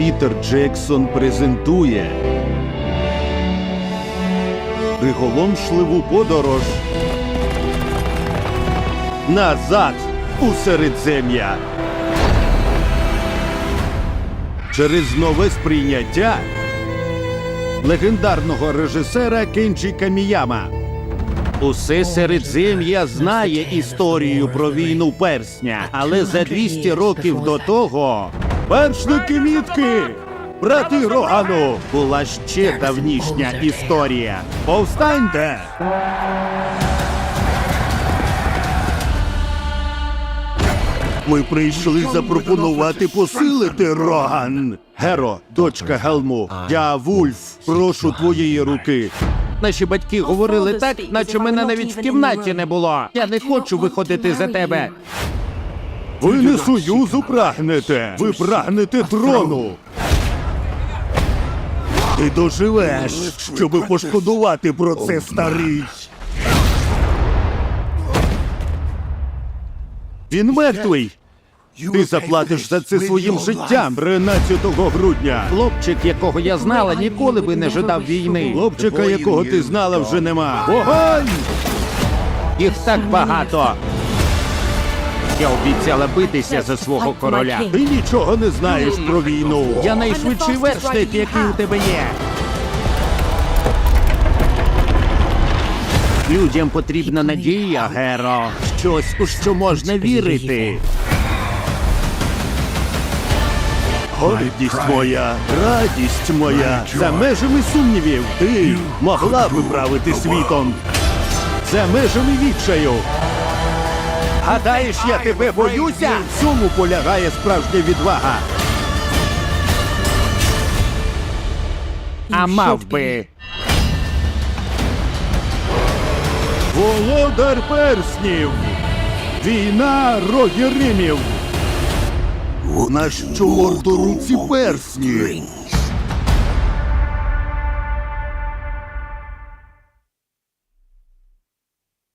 Пітер Джексон презентує приголомшливу подорож назад у Середзем'я. Через нове сприйняття легендарного режисера Кенджі Каміяма. Усе середзем'я знає історію про війну персня, але за 200 років до того вершники мітки, брати Рогану, була ще давнішня історія. Повстаньте! Ми прийшли запропонувати посилити Роган. Геро, дочка Гелму, я Вульф, прошу твоєї руки. Наші батьки говорили так, наче мене навіть в кімнаті не було. Я не хочу виходити за тебе. Ви не союзу прагнете. Ви прагнете трону. Ти доживеш, щоби пошкодувати про це старий. Він мертвий. Ти заплатиш за це своїм життям 13 грудня. Хлопчик, якого я знала, ніколи би не жадав війни. Хлопчика, якого ти знала, вже нема. Вогонь! Їх так багато. Я обіцяла битися за свого короля. Ти нічого не знаєш про війну. Я найшвидший вершник, який у тебе є. Людям потрібна надія, Геро. Щось, у що можна вірити. Гордість моя, радість моя, за межами сумнівів, ти могла би правити світом. За межами відчаю. Гадаєш, я тебе боюся? В цьому полягає справжня відвага. А мав би. Володар перснів. Війна рогіримів. Нас що мордоруці персні.